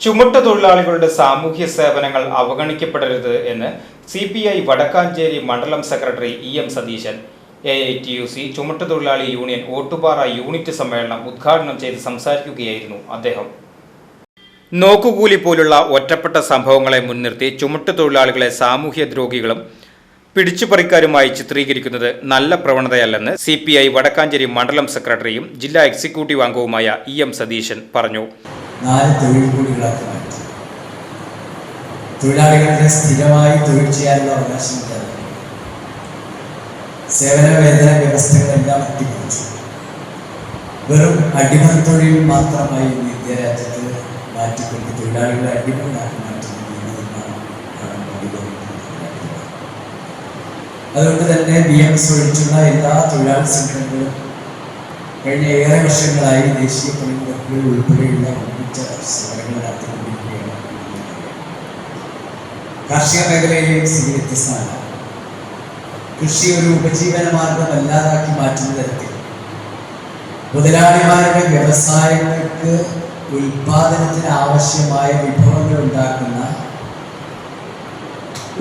ചുമട്ട് തൊഴിലാളികളുടെ സാമൂഹ്യ സേവനങ്ങൾ അവഗണിക്കപ്പെടരുത് എന്ന് സി പി ഐ വടക്കാഞ്ചേരി മണ്ഡലം secretary E M Satheesan A I T U C ചുമട്ട് തൊഴിലാളി യൂണിയൻ ഓട്ടുപാറ യൂണിറ്റ് സമ്മേളനം ഉദ്ഘാടനം ചെയ്ത് സംസാരിക്കുകയായിരുന്നു അദ്ദേഹം. നോക്കുകൂലി പോലുള്ള ഒറ്റപ്പെട്ട സംഭവങ്ങളെ മുൻനിർത്തി ചുമട്ട് തൊഴിലാളികളെ സാമൂഹ്യ ദ്രോഹികളും പിടിച്ചുപറിക്കാരുമായി ചിത്രീകരിക്കുന്നത് നല്ല പ്രവണതയല്ലെന്ന് സി പി ഐ വടക്കാഞ്ചേരി മണ്ഡലം സെക്രട്ടറിയും ജില്ലാ എക്സിക്യൂട്ടീവ് അംഗവുമായ ഇ എം സതീശൻ പറഞ്ഞു. നാല് തൊഴിൽ കൂടികളാക്കി മാറ്റി. തൊഴിലാളികൾക്ക് സ്ഥിരമായി തൊഴിൽ ചെയ്യാനുള്ള അവകാശം ഇല്ലാതെ സേവന വേതന വ്യവസ്ഥകളെല്ലാം അട്ടിമറിച്ചു. വെറും അടിമത്തൊഴിൽ മാത്രമായി ഇന്ന് ഇന്ത്യ രാജ്യത്ത് മാറ്റിക്കൊണ്ട് തൊഴിലാളികളെ അടിമകളാക്കി അതുകൊണ്ട് തന്നെ ബി എം എസ് ഒഴിച്ചുള്ള എല്ലാ തൊഴിലാളി സംഘടനകളും കഴിഞ്ഞ ഏറെ വർഷങ്ങളായി ദേശീയ തൊഴിലുറപ്പുകൾ ഉൾപ്പെടെയുള്ള ഒന്നിച്ച സേവനങ്ങൾ നടത്തിക്കൊണ്ടിരിക്കുകയാണ്. കാർഷിക മേഖലയിലെ സ്ഥിതി വ്യത്യസ്തമല്ല കൃഷി ഒരു ഉപജീവന മാർഗം അല്ലാതാക്കി മാറ്റുന്ന തരത്തിൽ. മുതലാളിമാരുടെ വ്യവസായങ്ങൾക്ക് ഉൽപാദനത്തിന് ആവശ്യമായ വിഭവങ്ങൾ ഉണ്ടാക്കുന്ന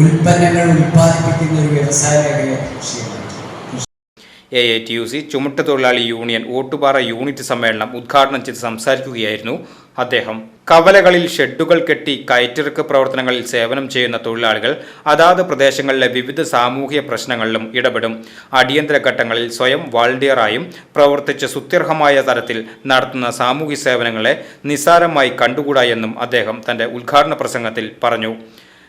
ഉൽപ്പന്നങ്ങൾ ഉൽപ്പാദിപ്പിക്കുന്ന ഒരു വ്യവസായ മേഖലയാണ് കൃഷിയെ A I T U C ചുമട്ട് തൊഴിലാളി യൂണിയൻ ഓട്ടുപാറ യൂണിറ്റ് സമ്മേളനം ഉദ്ഘാടനം ചെയ്ത് സംസാരിക്കുകയായിരുന്നു അദ്ദേഹം കവലകളിൽ ഷെഡുകൾ കെട്ടി കയറ്റിറക്ക് പ്രവർത്തനങ്ങളിൽ സേവനം ചെയ്യുന്ന തൊഴിലാളികൾ അതാത് പ്രദേശങ്ങളിലെ വിവിധ സാമൂഹിക പ്രശ്നങ്ങളിലും ഇടപെടും. അടിയന്തര ഘട്ടങ്ങളിൽ സ്വയം വാളണ്ടിയറായും പ്രവർത്തിച്ച് സുത്യർഹമായ തരത്തിൽ നടത്തുന്ന സാമൂഹ്യ സേവനങ്ങളെ നിസ്സാരമായി കണ്ടുകൂടാ എന്നും അദ്ദേഹം തന്റെ ഉദ്ഘാടന പ്രസംഗത്തിൽ പറഞ്ഞു.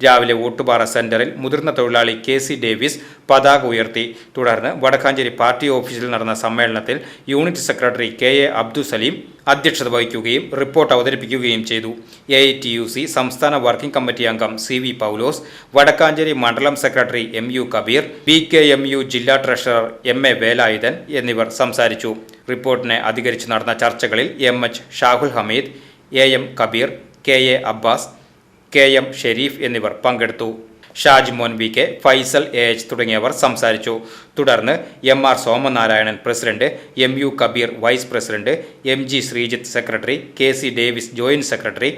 രാവിലെ വോട്ടുപാറ സെന്ററിൽ മുതിർന്ന തൊഴിലാളി കെ സി ഡേവിസ് പതാക ഉയർത്തി. തുടർന്ന് വടക്കാഞ്ചേരി പാർട്ടി ഓഫീസിൽ നടന്ന സമ്മേളനത്തിൽ unit secretary K A Abdu Saleem അധ്യക്ഷത വഹിക്കുകയും റിപ്പോർട്ട് അവതരിപ്പിക്കുകയും ചെയ്തു. A I T U C സംസ്ഥാന വർക്കിംഗ് കമ്മിറ്റി അംഗം സി വി പൗലോസ് വടക്കാഞ്ചേരി മണ്ഡലം secretary M U Kabeer P K M U ജില്ലാ ട്രഷറർ എം എ വേലായുധൻ എന്നിവർ സംസാരിച്ചു. റിപ്പോർട്ടിനെ അധികരിച്ച് നടന്ന ചർച്ചകളിൽ M H Shahul Hameed A M Kabeer K A Abbas K M Sherif എന്നിവർ പങ്കെടുത്തു. Shajimon V K Faisal A H തുടങ്ങിയവർ സംസാരിച്ചു. തുടർന്ന് M R Somanarayanan president M U Kabeer vice president M G Sreejith secretary K C Davis joint secretary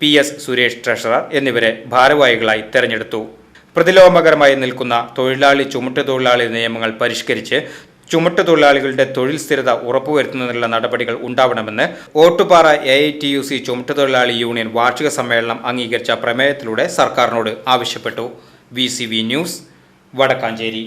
P S Suresh treasurer എന്നിവരെ ഭാരവാഹികളായി തെരഞ്ഞെടുത്തു. പ്രതിലോമകരമായി നിൽക്കുന്ന തൊഴിലാളി ചുമട്ടുതൊഴിലാളി നിയമങ്ങൾ പരിഷ്കരിച്ച് ചുമട്ട് തൊഴിലാളികളുടെ തൊഴിൽ സ്ഥിരത ഉറപ്പുവരുത്തുന്നതിനുള്ള നടപടികൾ ഉണ്ടാവണമെന്ന് Ottupara A I T U C ചുമട്ട് തൊഴിലാളി യൂണിയൻ വാർഷിക സമ്മേളനം അംഗീകരിച്ച പ്രമേയത്തിലൂടെ സർക്കാരിനോട് ആവശ്യപ്പെട്ടു. V C V news Vadakkancherry.